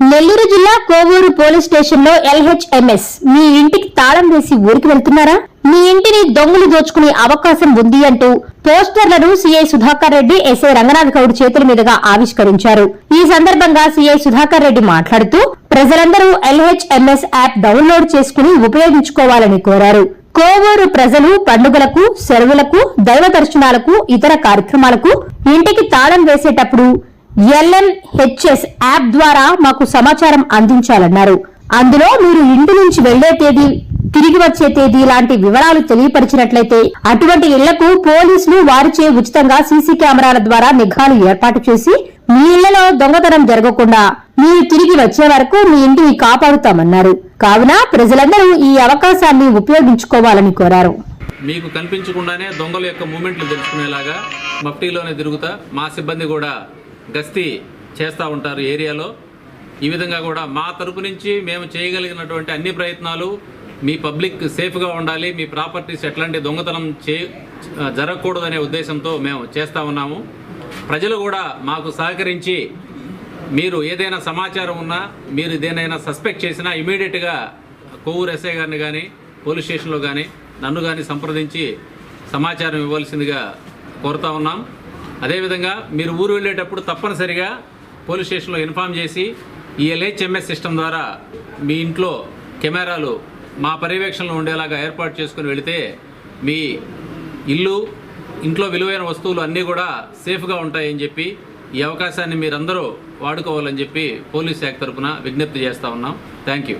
నెల్లూరు జిల్లా కోవూరు పోలీస్ స్టేషన్లో ఎల్హెచ్ఎంఎస్. మీ ఇంటికి తాళం వేసి ఊరికి వెళ్తున్నారా? మీ ఇంటిని దొంగలు దోచుకునే అవకాశం ఉంది అంటూ పోస్టర్లను సీఐ సుధాకర్ రెడ్డి ఎస్ఐ రంగనాథ్ గౌడ్ చేతుల మీదుగా ఆవిష్కరించారు. ఈ సందర్భంగా సీఐ సుధాకర్ రెడ్డి మాట్లాడుతూ ప్రజలందరూ ఎల్హెచ్ఎంఎస్ యాప్ డౌన్లోడ్ చేసుకుని ఉపయోగించుకోవాలని కోరారు. కోవూరు ప్రజలు పండుగలకు సెలవులకు దైవ దర్శనాలకు ఇతర కార్యక్రమాలకు ఇంటికి తాళం వేసేటప్పుడు ఎల్ఎన్హెచ్ఎస్ యాప్ ద్వారా మాకు సమాచారం అందించాలన్నారు. అందులో మీరు ఇంటి నుంచి వెళ్ళే తేదీ తిరిగి వచ్చే తేదీ లాంటి వివరాలు తెలియపరిచినట్లయితే అటువంటి ఇళ్ళకు పోలీసులు వారిచే ఉచితంగా సీసీ కెమెరాల ద్వారా నిఘాలు ఏర్పాటు చేసి మీ ఇళ్ళలో దొంగతనం జరగకుండా మీరు తిరిగి వచ్చే వరకు మీ ఇంటిని కాపాడుతామన్నారు. కావున ప్రజలందరూ ఈ అవకాశాన్ని ఉపయోగించుకోవాలని కోరారు. మీకు కనిపించకుండానే దొంగల యొక్క మూమెంట్లు తెలుసుకునేలాగా మఫ్టీలోనే తిరుగుతా మా సిబ్బంది కూడా గస్తీ చేస్తూ ఉంటారు ఏరియాలో. ఈ విధంగా కూడా మా తరపు నుంచి మేము చేయగలిగినటువంటి అన్ని ప్రయత్నాలు మీ పబ్లిక్ సేఫ్గా ఉండాలి మీ ప్రాపర్టీస్ ఎట్లాంటి దొంగతనం చే జరగకూడదనే ఉద్దేశంతో మేము చేస్తూ ఉన్నాము. ప్రజలు కూడా మాకు సహకరించి మీరు ఏదైనా సమాచారం ఉన్నా మీరు దేనైనా సస్పెక్ట్ చేసినా ఇమీడియట్గా కొవ్వూరు ఎస్ఐ గారిని కానీ పోలీస్ స్టేషన్లో కానీ నన్ను కానీ సంప్రదించి సమాచారం ఇవ్వాల్సిందిగా కోరుతా ఉన్నాం. అదేవిధంగా మీరు ఊరు వెళ్ళేటప్పుడు తప్పనిసరిగా పోలీస్ స్టేషన్లో ఇన్ఫామ్ చేసి ఈ ఎల్హెచ్ఎంఎస్ సిస్టమ్ ద్వారా మీ ఇంట్లో కెమెరాలు మా పర్యవేక్షణలో ఉండేలాగా ఏర్పాటు చేసుకుని వెళితే మీ ఇల్లు ఇంట్లో విలువైన వస్తువులు అన్నీ కూడా సేఫ్గా ఉంటాయని చెప్పి ఈ అవకాశాన్ని మీరందరూ వాడుకోవాలని చెప్పి పోలీస్ శాఖ తరఫున విజ్ఞప్తి చేస్తూ ఉన్నాం. Thank you.